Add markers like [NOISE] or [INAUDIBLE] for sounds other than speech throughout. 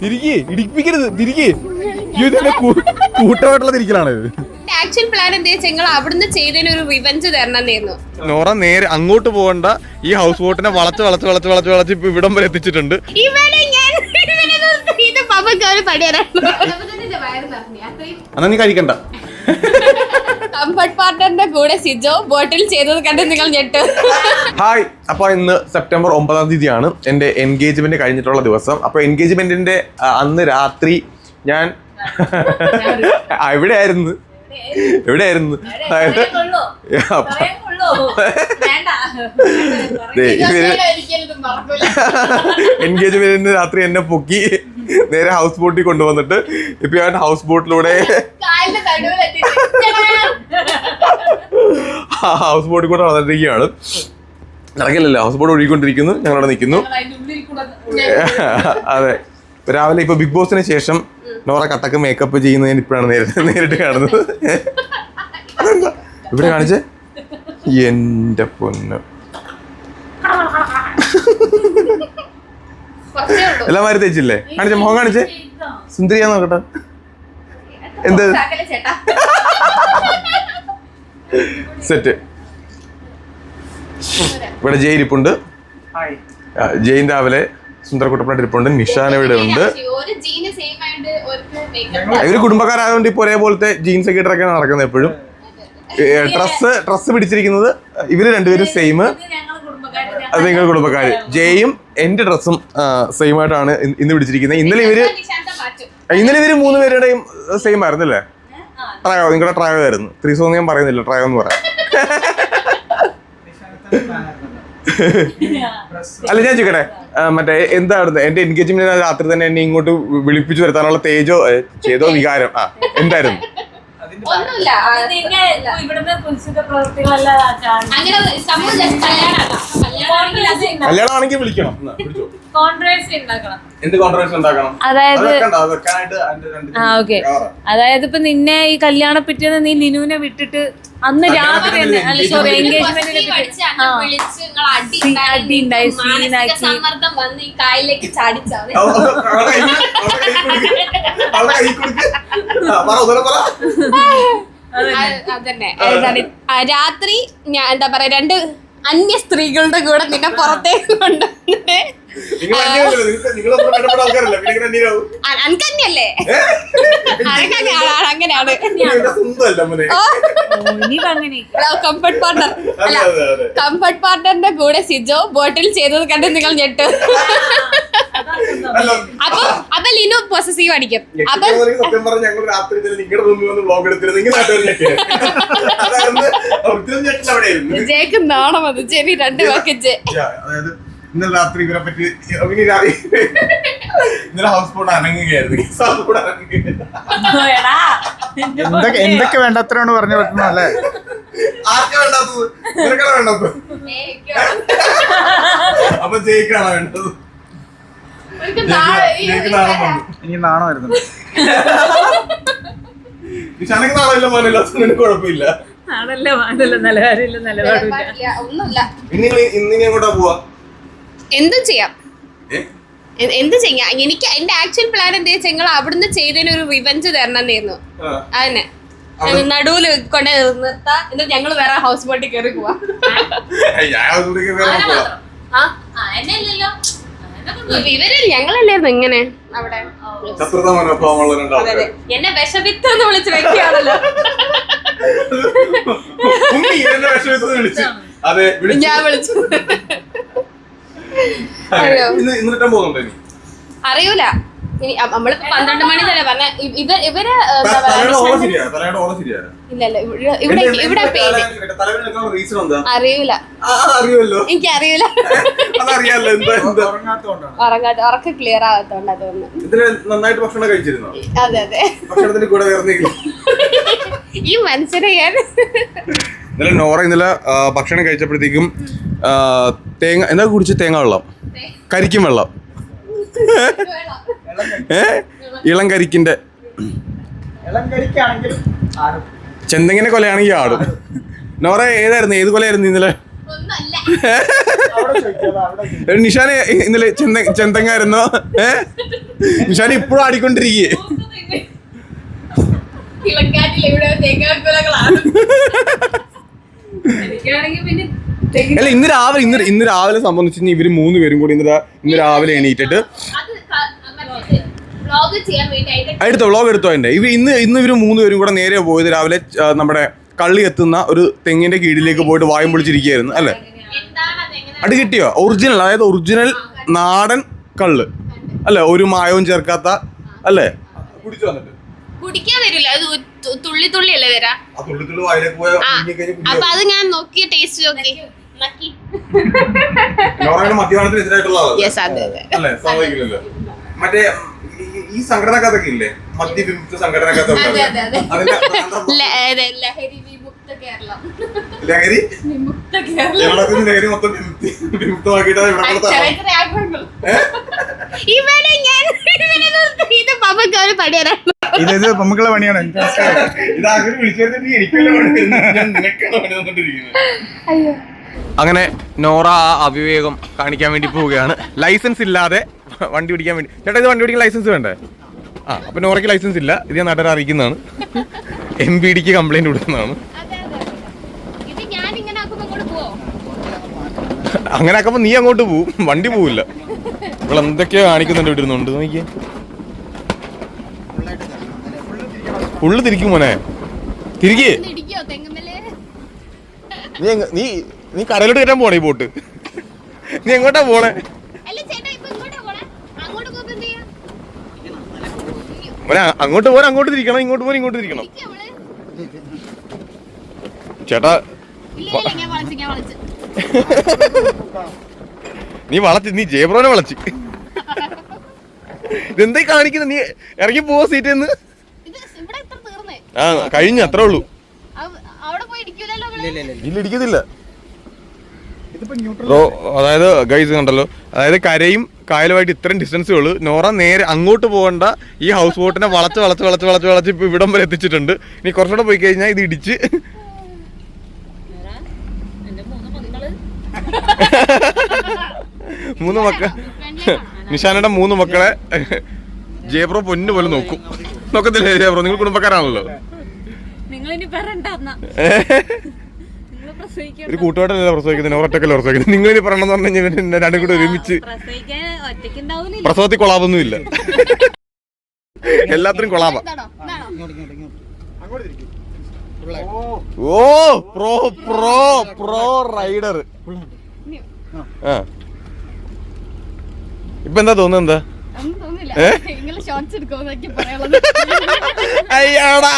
തിരികെ ഇടിപ്പിക്കരുത് തിരികെ. ഇതിന്റെ കൂട്ടമായിട്ടുള്ള തിരിക്കലാണ് ആക്ച്വൽ പ്ലാൻ എന്താ അവിടുന്ന് ചെയ്തതിന് ഒരു റിവഞ്ച് നോറ നേരെ അങ്ങോട്ട് പോകണ്ട. ഈ ഹൗസ് ബോട്ടിനെ വളച്ച് വളച്ച് വളച്ച് വളച്ച് വളച്ച് ഇപ്പൊ ഇവിടം വരെ എത്തിച്ചിട്ടുണ്ട്. എന്നാ നീ കഴിക്കണ്ട. കംഫർട്ട് പാർട്ണറിന്റെ കൂടെ സിജോ ബോട്ടിൽ ചെയ്തത് കണ്ട് നിങ്ങൾ ഞെട്ടു. ഹായ് അപ്പൊ ഇന്ന് സെപ്റ്റംബർ ഒമ്പതാം തീയതിയാണ് എന്റെ എൻഗേജ്മെന്റ് കഴിഞ്ഞിട്ടുള്ള ദിവസം. അപ്പൊ എൻഗേജ്മെന്റിന്റെ അന്ന് രാത്രി ഞാൻ എവിടെയായിരുന്നു എവിടെയായിരുന്നു അതായത് എൻഗേജ്മെന്റിന് രാത്രി എന്നെ പൊക്കി നേരെ ഹൗസ് ബോട്ടിൽ കൊണ്ടുവന്നിട്ട് ഇപ്പൊ ഞാൻ ഹൗസ് ബോട്ടിലൂടെ ഹൗസ് ബോട്ടിൽ കൂടെ നടന്നിരിക്കുകയാണ്. നടക്കില്ലല്ലോ ഹൗസ് ബോട്ട് ഒഴുകിക്കൊണ്ടിരിക്കുന്നു ഞങ്ങളവിടെ നിൽക്കുന്നു. [LAUGHS] അതെ. രാവിലെ ഇപ്പൊ ബിഗ് ബോസിന് ശേഷം നോറ കട്ടക്ക് മേക്കപ്പ് ചെയ്യുന്നത് ഞാൻ ഇപ്പോഴാണ് നേരിട്ട് [LAUGHS] നേരിട്ട് കാണുന്നത്. [LAUGHS] ഇവിടെ കാണിച്ചേ? എന്റെ പൊന്ന്. എല്ലാം മാറി തേച്ചില്ലേ? കാണിച്ചേ മുഖം കാണിച്ചേ? സുന്ദരിയാ നോക്കട്ടെ. എന്ത്? ചേട്ടാ? സെറ്റ്. ഇവിടെ ജയ് ഇരിപ്പുണ്ട്. ജയിൻ രാവിലെ സുന്ദരക്കുട്ടപ്പനായിട്ട് ഇരിപ്പുണ്ട്. നിഷാൻ ഇവിടെ ഉണ്ട്. ഇവർ കുടുംബക്കാരായതുകൊണ്ട് ഇപ്പൊ ഒരേപോലത്തെ ജീൻസ് ഒക്കെ ഇട്ടൊക്കെ നടക്കുന്നത് എപ്പോഴും. ഡ്രസ് ഡ്രസ് പിടിച്ചിരിക്കുന്നത് ഇവർ രണ്ടുപേരും സെയിം അത് നിങ്ങൾ കുടുംബക്കാര്. ജയും എന്റെ ഡ്രസ്സും സെയിം ആയിട്ടാണ് ഇന്ന് പിടിച്ചിരിക്കുന്നത്. ഇന്നലെ ഇവർ ഇന്നലെ ഇവർ മൂന്ന് പേരുടെയും സെയിം ആയിരുന്നല്ലേ? ട്രയോ നിങ്ങളുടെ ട്രയോ ആയിരുന്നു. ത്രീസോ ഞാൻ പറയുന്നില്ല ട്രയോ എന്ന് പറയാം. അല്ല ഞാൻ ചോദിക്കട്ടെ മറ്റേ എന്തായിരുന്നു എന്റെ എൻഗേജ്മെന്റ് രാത്രി തന്നെ എന്നെ ഇങ്ങോട്ട് വിളിപ്പിച്ചു വരുത്താനുള്ള തേജോ ചെയ്തോ വികാരം? ആ എന്തായിരുന്നു? ഒന്നുമില്ല. അങ്ങനെ സംഭവം ആണെങ്കിൽ കല്യാണമാണെങ്കിൽ വിളിക്കണം. എന്ത് കോൺട്രവേഴ്സ് ഉണ്ടാക്കണം? അതായത് വെക്കണ്ട, വെക്കാനായിട്ട് അതിന്റെ രണ്ട് ആ അതായത് ഇപ്പൊ നിന്നെ ഈ കല്യാണം പറ്റിയത് നീ ലിനുവിനെ വിട്ടിട്ട് അന്ന് രാത്രി തന്നെ അല്ല സോറി എൻഗേജ്മെന്റിന് അടി ഉണ്ടായി, സീനാക്കി. അതന്നെ രാത്രി ഞാൻ എന്താ പറയാ രണ്ട് അന്യ സ്ത്രീകളുടെ കൂടെ നിന്നെ പുറത്തേക്ക് കൊണ്ടുവന്നിട്ട് അനക്കന്നെയല്ലേ? അങ്ങനെയാണ്. കംഫർട്ട് പാർട്ണർ അല്ല. കംഫർട്ട് പാർട്ണറിന്റെ കൂടെ സിജോ ബോട്ടിൽ ചെയ്തത് കണ്ട് നിങ്ങൾ ഞെട്ടു. അപ്പൊ അപ്പൊ ലിനു പൊസസീവ് അടിക്കും അപ്പൊ സത്യം പറഞ്ഞ ഞങ്ങൾ രാത്രി തന്നെ നിങ്ങളുടെ മുമ്പിൽ വന്ന് ബ്ലോഗ് എടുത്തിരുന്നു. ജയ്ക്ക് നാണം അത്. ജെവി രണ്ട് വാക്ക് ജെ. അതായത് ഇന്നലെ രാത്രി ഇവരെ പറ്റി ഇന്നലെ ഹൗസ് ബോട്ട് അനങ്ങുകയായിരുന്നു. എന്തൊക്കെ വേണ്ട അത്രയാണ് പറഞ്ഞു പറ്റുന്നത് അല്ലേ? ആർക്കാ വേണ്ടാത്തത്? നിനക്കാണ് വേണ്ടാത്തത്? അപ്പൊ ജയിക്കാണോ വേണ്ടത്? എനിക്ക് നാണം വരുന്നുണ്ട് നിശാനക്ക് നാണമില്ല മോനല്ല കുഴപ്പമില്ല. നിലവാരമില്ല നിലപാടില്ല ഒന്നുമില്ല. ഇനി ഇന്നിനി എങ്ങോട്ടാ പോവാ? എന്തും ചെയ്യാം. എന്ത് ചെയ്യാം. എനിക്ക് എന്റെ ആക്ച്വൽ പ്ലാൻ എന്താ വെച്ചാൽ നിങ്ങൾ അവിടുന്ന് ചെയ്തതിന് ഒരു റിവഞ്ച് തരണം എന്നായിരുന്നു. അതന്നെ. നടുവിൽ കൊണ്ട് നിർത്താ. എന്നിട്ട് ഞങ്ങൾ വേറെ ഹൗസ് ബോട്ടിൽ കയറി പോവാ. ഇവർ ഞങ്ങളല്ലായിരുന്നു ഇങ്ങനെ? അവിടെ. എന്നെ വിഷവിത്ത് എന്ന് വിളിച്ച വ്യക്തിയാണല്ലോ ഉണ്ണി എന്നെ വിഷമത്തിൽ വിളിച്ചു. അതെ വിളിച്ചു. ഞാൻ വിളിച്ചു. അറിയൂല. നമ്മളിപ്പോ പന്ത്രണ്ട് മണി തന്നെ പറഞ്ഞ? ഇവ ഇവർ ഏ, എന്താ തലയുടെ ഓളം പറയാ ശരിയാ തലയുടെ ഓളം ശരിയാ. ഇല്ല ഇല്ല ഇവിടെ ഇവിടെ ഇവിടെ പേര്. റീസൺ എന്താ? അറിയൂല. ആ, അറിയുമല്ലോ എനിക്ക് അറിയൂല [LAUGHS] അതറിയാലോ എന്താ എന്താ. ഉറങ്ങാത്തോണ്ടാണ്. ഉറങ്ങാത്ത ഉറക്ക ക്ലിയർ തോന്നുന്നു. നന്നായിട്ട് ഭക്ഷണം കഴിച്ചിരുന്നോ? അതെ അതെ. ഭക്ഷണത്തിന് കൂടെ ഈ മനുഷ്യനെ ഞാൻ ഇന്നലെ നോറ ഇന്നലെ ഭക്ഷണം കഴിച്ചപ്പോഴത്തേക്കും തേങ്ങ എന്താ കുടിച്ച്? തേങ്ങ വെള്ളം. കരിക്കും വെള്ളം. ഏ? ഇളം കരിക്കിന്റെ. ചെന്തെങ്ങിനെ കൊലയാണെങ്കിൽ ആടും. നോറ ഏതായിരുന്നു? ഏത് കൊലയായിരുന്നു ഇന്നലെ? നിഷാന് ഇന്നലെ ചെന്ത ചെന്തങ്ങായിരുന്നോ? ഏ? നിഷാൻ ഇപ്പോഴും ആടിക്കൊണ്ടിരിക്കേ. കിളക്കാറ്റിൽ ഇവിടെ തേങ്ങാക്കുലകളാണ്. എനിക്കാണെങ്കിൽ പിന്നെ അല്ല ഇന്ന് രാവിലെ ഇന്ന് ഇന്ന് രാവിലെ സംബന്ധിച്ച് ഇവർ മൂന്ന് പേരും കൂടി ഇന്ന് ഇന്ന് രാവിലെ എണീറ്റിട്ട് എടുത്തോ വ്ളോഗ് എടുത്തോ എന്റെ ഇവ ഇന്ന് ഇന്ന് ഇവർ മൂന്ന് പേരും കൂടെ നേരെ പോയത് രാവിലെ നമ്മുടെ കള്ളി എത്തുന്ന ഒരു തെങ്ങിന്റെ കീഴിലേക്ക് പോയിട്ട് വായും പൊളിച്ചിരിക്കുകയായിരുന്നു അല്ലേ? അത് കിട്ടിയോ? ഒറിജിനൽ അതായത് ഒറിജിനൽ നാടൻ കള്ള് അല്ലേ? ഒരു മായവും ചേർക്കാത്ത അല്ലേ? കുടിച്ചു വന്നിട്ട്. കുടിക്കാൻ വരില്ല. അത് തുള്ളി തുള്ളി അല്ലേ വരാ അപ്പൊ അത് ഞാൻ നോക്കി ടേസ്റ്റ് നോക്കി. മറ്റേ ഈ- ഇല്ലേ? മദ്യവിമുക്ത ലഹരി ലഹരി. മൊത്തം ഇവിടെ. ഇവനെ ഞാൻ ഇവനെ ഇത് പപ്പക്ക് ഒരു പടി തരാം ഇത് ഇത് നമുക്കുള്ള പണിയാണ്. ഇത് അങ്ങനെ വിളിച്ചെടുത്തിട്ട് എനിക്കല്ല പണി തരുന്നത്. ഞാൻ നിനക്കാണ് പണി തന്നിട്ടിരിക്കുന്നത്. അങ്ങനെ നോറ ആ അവിവേകം കാണിക്കാൻ വേണ്ടി പോവുകയാണ്. ലൈസൻസ് ഇല്ലാതെ വണ്ടി പിടിക്കാൻ വേണ്ടി. ചേട്ടാ ഇത് വണ്ടി പിടിക്കാൻ ലൈസൻസ് വേണ്ടേ? ആ അപ്പൊ നോറയ്ക്ക് ലൈസൻസ് ഇല്ല. ഇത് ഞാൻ നാട്ടുകാരെ അറിയിക്കുന്നതാണ്. എം ബി ഡിക്ക് കംപ്ലൈന്റ് കൊടുക്കുന്നതാണ് അതെ അതെ ഇത് ഞാൻ ഇങ്ങനെ അങ്ങോട്ട് പോവോ? അങ്ങനെ ആക്കുമ്പോ നീ അങ്ങോട്ട് പോവും. വണ്ടി പോവില്ല. ഇവിടെ എന്തൊക്കെയോ കാണിക്കുന്നുണ്ട് ഇവിടെ ഇരുന്നുണ്ട് നോക്കിയേ. ഫുള്ള് തിരിക്കും മോനെ. തിരികെ. നീ നീ നീ കരയിലോട്ട് കയറ്റാൻ പോണേ ഈ ബോട്ട്. നീ എങ്ങോട്ടാ പോണേ? അങ്ങോട്ട് പോരാ അങ്ങോട്ട് തിരിക്കണം ഇങ്ങോട്ട് പോരാ ഇങ്ങോട്ട് തിരിക്കണം. ചേട്ടാ നീ വളച്ച് നീ ജയബ്രോനെ വളച്ച്. ഇതെന്തായി കാണിക്കുന്നത് നീ ഇറങ്ങി പോവാ സീറ്റ് നിന്ന് ഇത് ഇവിടെ എത്ര തീർന്നേ ആ കഴിഞ്ഞു അത്രേ ഉള്ളൂ? ഇല്ല ഇടിക്കത്തില്ല. ഇതിപ്പോ ന്യൂട്രൽ ബ്രോ അതായത് ഗൈസ് കണ്ടല്ലോ അതായത് കരയും കായലുമായിട്ട് ഇത്രയും ഡിസ്റ്റൻസേ ഉള്ളൂ. നോറ നേരെ അങ്ങോട്ട് പോകണ്ട. ഈ ഹൗസ് ബോട്ടിനെ വളച്ച് വളച്ച് വളച്ച് വളച്ച് വളച്ച് ഇപ്പൊ ഇവിടം വരെ എത്തിച്ചിട്ടുണ്ട്. ഇനി കുറച്ചുകൂടെ പോയി കഴിഞ്ഞാൽ ഇത് ഇടിച്ച്. മൂന്ന് മക്കൾ മൂന്ന് മക്ക? നിഷാനയുടെ മൂന്ന് മക്കളെ ജയപ്രോ പൊന്നു പോലെ നോക്കും. നോക്കത്തില്ലേ? ബ്രോ നിങ്ങൾ കുടുംബക്കാരാണല്ലോ. ഒരു കൂട്ടുകാട്ടല്ലേ പ്രസവിക്കുന്നത് ഒറ്റക്കല്ലേ പ്രസവിക്കുന്നത് നിങ്ങൾ ഇനി പറയണമെന്ന് പറഞ്ഞു കഴിഞ്ഞാൽ രണ്ടും കൂടെ ഒരുമിച്ച് പ്രസവത്തിൽ ഒറ്റയ്ക്ക് ഇല്ല എല്ലാത്തിനും കൊളാബ ഓ പ്രോ പ്രോ പ്രോ റൈഡർ ഇപ്പൊ എന്താ തോന്നുന്നത്? എന്താ അയ്യാടാ.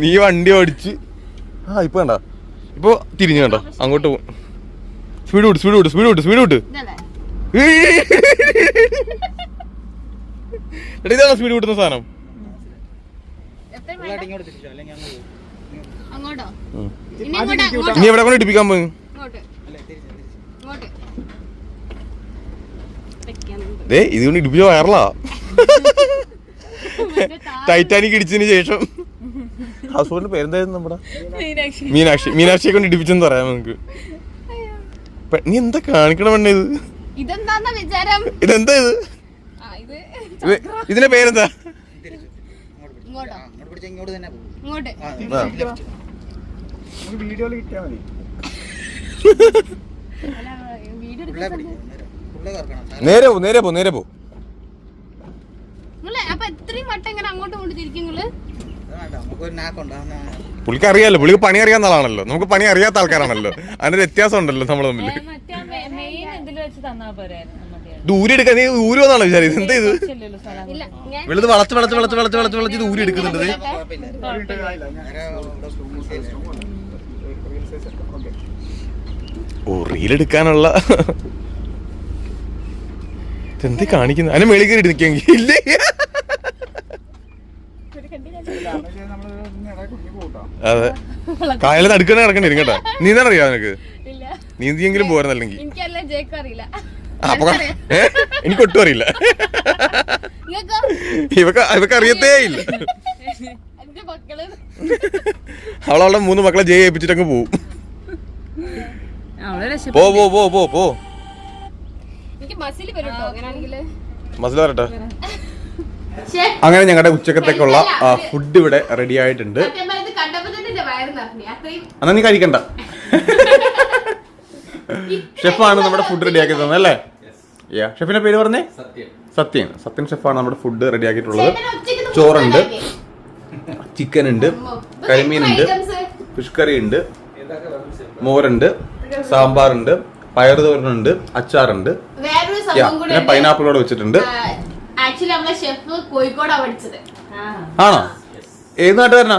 നീ വണ്ടി ഓടിച്ച്. ആ ഇപ്പൊ വേണ്ട ഇപ്പൊ തിരിഞ്ഞു കണ്ടോ. അങ്ങോട്ട് പോകും സ്പീഡ് വിട്ട് സ്പീഡ് വിട്ട് സ്പീഡ് വിട്ട് സ്പീഡ് വിട്ട് ഇതല്ലേ? സ്പീഡ് വിട്ടുന്ന സാധനം? എത്ര എവിടെ കൊണ്ട് ഇടിപ്പിക്കാൻ അല്ലെങ്കിൽ അങ്ങ് പോകും അങ്ങോട്ടോ ഉം. ഇനി ഇങ്ങോട്ടാ ഇങ്ങോട്ടോ ഇനി എവിടെ കൊണ്ട് ഇടിപ്പിക്കാൻ പോയി ഇങ്ങോട്ട് അല്ലേ തിരിച്ച് തിരിച്ച് ഇങ്ങോട്ട് വെക്കാനുണ്ട്. ദേ ഇതുകൊണ്ട് ഇടുപ്പിച്ച വയറലാ. ടൈറ്റാനിക് ഇടിച്ചതിന് ശേഷം. ഹൗസ് പേരെന്തായിരുന്നു നമ്മുടെ? മീനാക്ഷി. മീനാക്ഷി. മീനാക്ഷിയെ കൊണ്ട് ഇടിപ്പിച്ചെന്ന് പറയാം നമുക്ക്. പെ- നീ എന്താ കാണിക്കണം പെണ്ണ ഇത്? ഇതെന്താ ഇത്? ആ ഇത് ഇത് ഇതിന്റെ പേരെന്താ? വീഡിയോ വീഡിയോയിൽ കിട്ടിയാൽ മതി നേരെ പോ നേരെ പോ നേരെ പോ. പുള്ളിക്ക് അറിയാലോ പുള്ളിക്ക് പണി അറിയാവുന്ന ആളാണല്ലോ. നമുക്ക് പണി അറിയാത്ത ആൾക്കാരാണല്ലോ. അതിന്റെ വ്യത്യാസം ഉണ്ടല്ലോ നമ്മൾ തമ്മിൽ പോരായിരുന്നു ദൂരെ എടുക്കാൻ നീ ഊരി വന്നാണോ വിചാരിച്ചത്? എന്താ ഇത്? വെളുത് വളച്ച് വളച്ച് വളച്ച് വളച്ച് വളച്ച് വളച്ച് ഇത് ഊരി എടുക്കുന്നുണ്ട് ഓ കുഴപ്പമില്ല നേരെ എന്ത് കാണിക്കുന്നു? അതിന് മേളിൽ കയറി നിൽക്കുമെങ്കിൽ ഇല്ലേ? അതെ. കായലത്ത് അടുക്കണേ നടക്കണ്ടേ കേട്ടോ നീന്താനറിയാ നിനക്ക്? നീന്തിയെങ്കിലും പോരുന്നല്ലെങ്കിൽ അപ്പൊ എനിക്ക് ഒട്ടും അറിയില്ല. ഇവക്ക് ഇവക്ക് അറിയത്തേ ഇല്ല. അവളവളുടെ മൂന്ന് മക്കളെ ജയ ഏൽപ്പിച്ചിട്ടങ്ങ് പോവും. പോ പോ പോ പോ. മസിൽ വരട്ടെ? അങ്ങനെ ഞങ്ങളുടെ ഉച്ചക്കത്തേക്കുള്ള ഫുഡ് ഇവിടെ റെഡി ആയിട്ടുണ്ട്. എന്നാ നീ കഴിക്കണ്ട. ഷെഫാണ് നമ്മുടെ ഫുഡ് റെഡിയാക്കി തന്നെ അല്ലേ? യാ ഷെഫിന്റെ പേര് പറഞ്ഞേ? സത്യൻ സത്യൻ ഷെഫാണ് നമ്മുടെ ഫുഡ് റെഡിയാക്കിയിട്ടുള്ളത് ചോറുണ്ട്. ചിക്കൻ ഉണ്ട് കരിമീൻ ഉണ്ട് ഫിഷ് കറി ഉണ്ട് മോരുണ്ട് സാമ്പാറുണ്ട് പയർ തോരനുണ്ട് അച്ചാറുണ്ട്. വേറൊരു പൈനാപ്പിൾ കൂടെ പിന്നെ പൈനാപ്പിളോടെ വെച്ചിട്ടുണ്ട്. ആക്ച്വലി നമ്മളെ ഷെഫ് കോഴിക്കോടാ പഠിച്ചത്. ആണോ? ഏത് നാട്ടുകാരനാ?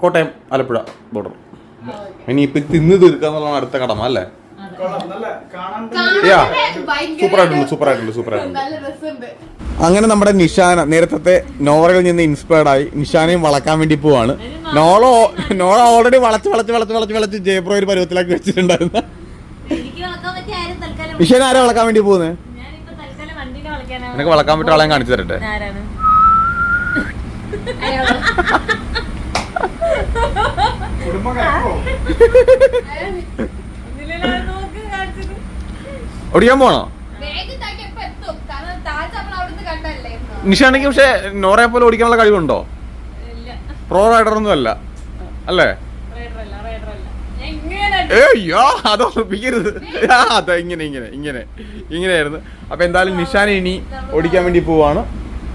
കോട്ടയം ആലപ്പുഴ ബോർഡർ ഇനി ഇപ്പൊ തിന്ന് തീർക്കാന്നുള്ളതാണ് അടുത്ത കടമ അല്ലേ? സൂപ്പർ ആയിട്ടുണ്ട് സൂപ്പർ ആയിട്ടുണ്ട് സൂപ്പർ ആയിട്ടുണ്ട് അങ്ങനെ നമ്മുടെ നിഷാന നേരത്തെ നോറയിൽ നിന്ന് ഇൻസ്പയർഡ് ആയി. നിഷാനയും വളക്കാൻ വേണ്ടി പോവാണ്. നോള നോള ഓൾറെഡി വളച്ച് വളച്ച് വളച്ച് വളച്ച് വളച്ച് ജയപ്രോ ഒരു പരുവത്തിലാക്കി വെച്ചിട്ടുണ്ടായിരുന്നു വിഷയം ആരാ വളക്കാൻ വേണ്ടി പോകുന്നത് നിനക്ക് വളക്കാൻ പറ്റുന്ന ആളെ കാണിച്ചു തരട്ടെ. ഓടിക്കാൻ പോണോ? നിഷാണെങ്കിൽ പക്ഷെ നോറയെ പോലെ ഓടിക്കാനുള്ള കഴിവുണ്ടോ? പ്രോ റൈഡർ ഒന്നും അല്ല. അല്ലേ? ഇങ്ങനെ അത് ഇങ്ങനെ ഇങ്ങനെ ഇങ്ങനെ ഇങ്ങനെയായിരുന്നു. അപ്പൊ എന്തായാലും നിഷാൻ ഇനി ഓടിക്കാൻ വേണ്ടി പോവാണ്.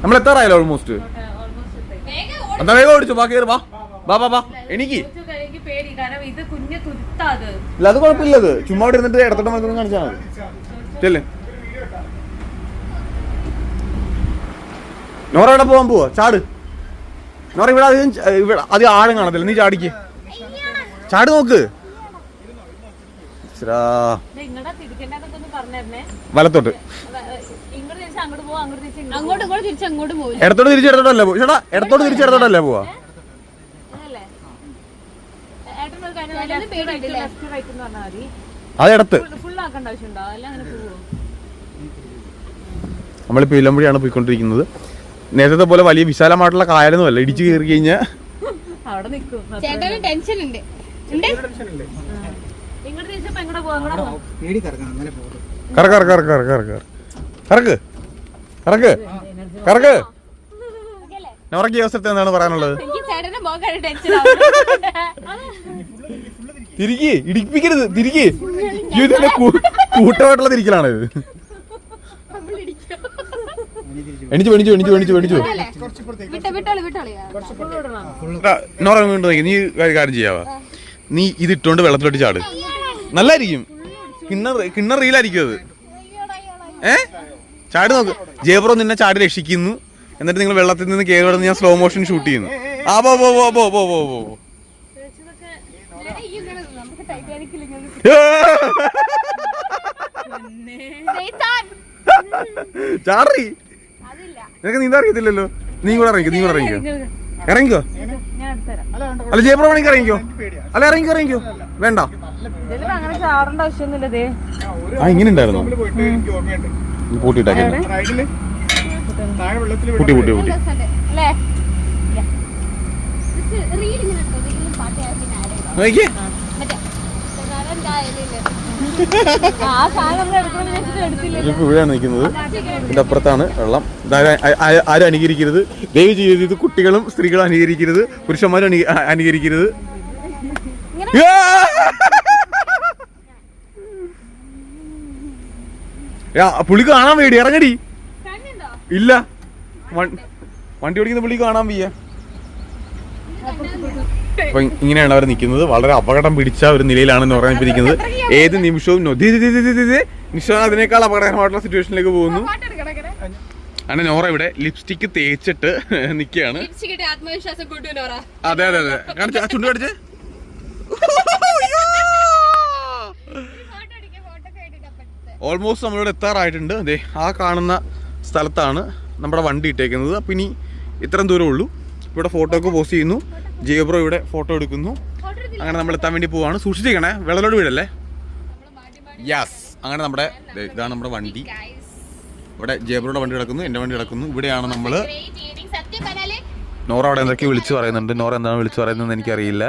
നമ്മൾ എത്താറായല്ലോ ഓൾമോസ്റ്റ് ഓൾമോസ്റ്റ്. എന്താ വേഗം ഓടിച്ചു ബാക്കി വാ. വാ വാ വാ. എനിക്ക് ഇല്ല അത് കുഴപ്പമില്ല അത്. ചുമ്മാ ഇരുന്നിട്ട് ഇടത്തോട്ട് മണിക്കൂർ കാണിച്ചാൽ മതി. ചെല്ലേ. നോറ ഇവിടെ പോവാൻ പോവാ? ചാട്. നോറ ഇവിടെ അധികം ഇവിടെ അധികം ആഴം കാണത്തില്ല. നീ ചാടിക്ക്. ചാട് നോക്ക്. വലത്തോട്ട്. ഇടത്തോട്ട് തിരിച്ച് ഇടത്തോട്ടല്ലേ ചേട്ടാ ഇടത്തോട്ട് തിരിച്ച് ഇടത്തോട്ടല്ലേ പോവാ? അത് ഇടത്ത് പോയിക്കൊണ്ടിരിക്കുന്നത്. നേരത്തെ പോലെ വലിയ വിശാലമായിട്ടുള്ള കായലൊന്നുമല്ല. ഇടിച്ചു കയറി കഴിഞ്ഞാൽ അവിടെ ടെൻഷൻ ഉണ്ട്? കറക്ക് കറക്ക് കറക്ക് കറക്ക് കറക്ക് കറക്ക്. കറക്ക്. കറക്ക്. നോറയ്ക്ക് ഈ അവസരത്തിൽ എന്താണ് പറയാനുള്ളത്. തിരികെ ഇടിപ്പിക്കരുത്. തിരികെ ഇതിന്റെ കൂട്ടമായിട്ടുള്ള തിരിക്കലാണ് ഇത്. എണിച്ചു എണിച്ചു എണിച്ചു എണിച്ചു എണിച്ചു. വിട്ട വിട്ടോളി വിട്ടോളിയാ നോറ വീണ്ടും നോക്കി. നീ കാര്യം ചെയ്യാവാ? നീ ഇത് ഇട്ടോണ്ട് വെള്ളത്തിലോട്ട് ചാട്. നല്ലായിരിക്കും. കിണ്ണർ കിണ്ണർ റീലായിരിക്കും അത്. ഏ? ചാടി നോക്ക്. ജേബ്രോ നിന്നെ ചാടി രക്ഷിക്കുന്നു. എന്നിട്ട് നിങ്ങൾ വെള്ളത്തിൽ നിന്ന് കയറി ഞാൻ സ്ലോ മോഷൻ ഷൂട്ട് ചെയ്യുന്നു. ആ പോ പോ പോ പോ പോ പോ പോ. [LAUGHS] ചാടി. നിനക്ക് നീന്താ അറിയത്തില്ലല്ലോ. നീ കൂടെ ഇറങ്ങിക്കോ നീ കൂടെ ഇറങ്ങിക്കോ. ഇറങ്ങിക്കോ. അല്ല ജയപ്രോ വേണമെങ്കിൽ ഇറങ്ങിക്കോ? അല്ല ഇറങ്ങിക്കോ ഇറങ്ങിക്കോ. വേണ്ട. ഇതിലിപ്പോ അങ്ങനെ ചാടേണ്ട ആവശ്യമൊന്നുമില്ല ദേ. ആ ഇങ്ങനെ ഉണ്ടായിരുന്നോ? റൈഡിൽ. താഴെ വെള്ളത്തിൽ അല്ലേ? റീൽ ഇങ്ങനെ ഇട്ടോ, റീലും പാട്ട് ഞാൻ പിന്നെ ആഡ് ചെയ്തോ. നോക്കിയേ. മറ്റേ പ്രകാരം കായലിൽ. ആ സാധനം നമ്മൾ എടുക്കണമെന്ന് വെച്ചിട്ട് എടുത്തില്ല. ഇതിപ്പോ ഇവിടെയാണ് നിൽക്കുന്നത്. ഇതിന്റെ അപ്പുറത്താണ് വെള്ളം. ഇതാരും ആ- ആ- ആരും അനുകരിക്കരുത്? ദയവ് ചെയ്ത് ഇത് കുട്ടികളും സ്ത്രീകളും അനുകരിക്കരുത്. പുരുഷന്മാരും അനു- ആ- അനുകരിക്കരുത്. ആ! യാ, പുള്ളി കാണാൻ വേടി ഇറങ്ങടി. ഇല്ല. വണ്ടി ഓടിക്കുന്ന പുള്ളി കാണാൻ വയ്യ. അപ്പൊ ഇങ്ങനെയാണ് അവർ നിൽക്കുന്നത് വളരെ അപകടം പിടിച്ച ഒരു നിലയിലാണ് പറഞ്ഞിരിക്കുന്നത് ഏത് നിമിഷവും നൊ- ദേ, ദേ, ദേ, ദേ, ദേ, ദേ. അതിനേക്കാൾ അപകടകരമായിട്ടുള്ള സിറ്റുവേഷനിലേക്ക് പോകുന്നു. അങ്ങനെ നോറ ഇവിടെ ലിപ്സ്റ്റിക് തേച്ചിട്ട് നിൽക്കുകയാണ് അതെ അതെ അതെ. ചുണ്ട് കാണിച്ചേ ഫോട്ടോ അടിക്കാൻ ഫോട്ടോ ഒക്കെ ആയിട്ട് അപ്പുറത്ത്. ഓൾമോസ്റ്റ് നമ്മളിവിടെ എത്താറായിട്ടുണ്ട്. അതെ ആ കാണുന്ന സ്ഥലത്താണ് നമ്മുടെ വണ്ടി ഇട്ടേക്കുന്നത്. അപ്പം ഇനി ഇത്രയും ദൂരമേ ഉള്ളൂ. ഇവിടെ ഫോട്ടോ ഒക്കെ പോസ്റ്റ് ചെയ്യുന്നു. ജിയോബ്രോ ഇവിടെ ഫോട്ടോ എടുക്കുന്നു. അങ്ങനെ നമ്മൾ എത്താൻ വേണ്ടി പോവാണ്. സൂക്ഷിച്ചിരിക്കണേ. വെള്ളലോട് വീടല്ലേ? യെസ് അങ്ങനെ നമ്മുടെ ഇതാണ് നമ്മുടെ വണ്ടി. ഇവിടെ ജയബ്രോയുടെ വണ്ടി കിടക്കുന്നു. എന്റെ വണ്ടി കിടക്കുന്നു. ഇവിടെയാണ് നമ്മൾ നോറ അവിടെ എന്തൊക്കെ വിളിച്ചു പറയുന്നുണ്ട്. നോറ എന്താണ് വിളിച്ചു പറയുന്നതെന്ന് എനിക്കറിയില്ല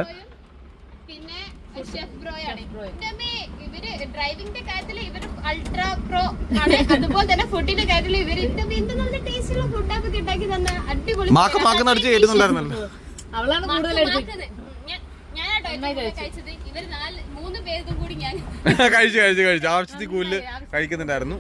പിന്നെ ഷെഫ് ബ്രോയാണ് എന്റെ അമ്മേ, ഇവർ ഡ്രൈവിംഗിന്റെ കാര്യത്തിൽ ഇവർ അൾട്രാ പ്രോ ആണ് അതുപോലെ തന്നെ ഫുഡിന്റെ കാര്യത്തിൽ എന്ത് നല്ല ടേസ്റ്റുള്ള ഫുഡൊക്കെ ഉണ്ടാക്കി തന്ന അടിപൊളി മാക്ക മാക്ക നടിച്ച് കേട്ടുന്നുണ്ടായിരുന്നല്ലോ അവളാണ് കൂടുതൽ മാക്ക് ഞാൻ- ഞാനാട്ടോ ഏറ്റവും കൂടുതൽ കഴിച്ചത്. നാല് മൂന്ന് പേർക്കും കൂടി ഞാൻ [LAUGHS] കഴിച്ചു കഴിച്ചു കഴിച്ചു. ആവശ്യത്തിൽ കൂടുതൽ കഴിക്കുന്നുണ്ടായിരുന്നു.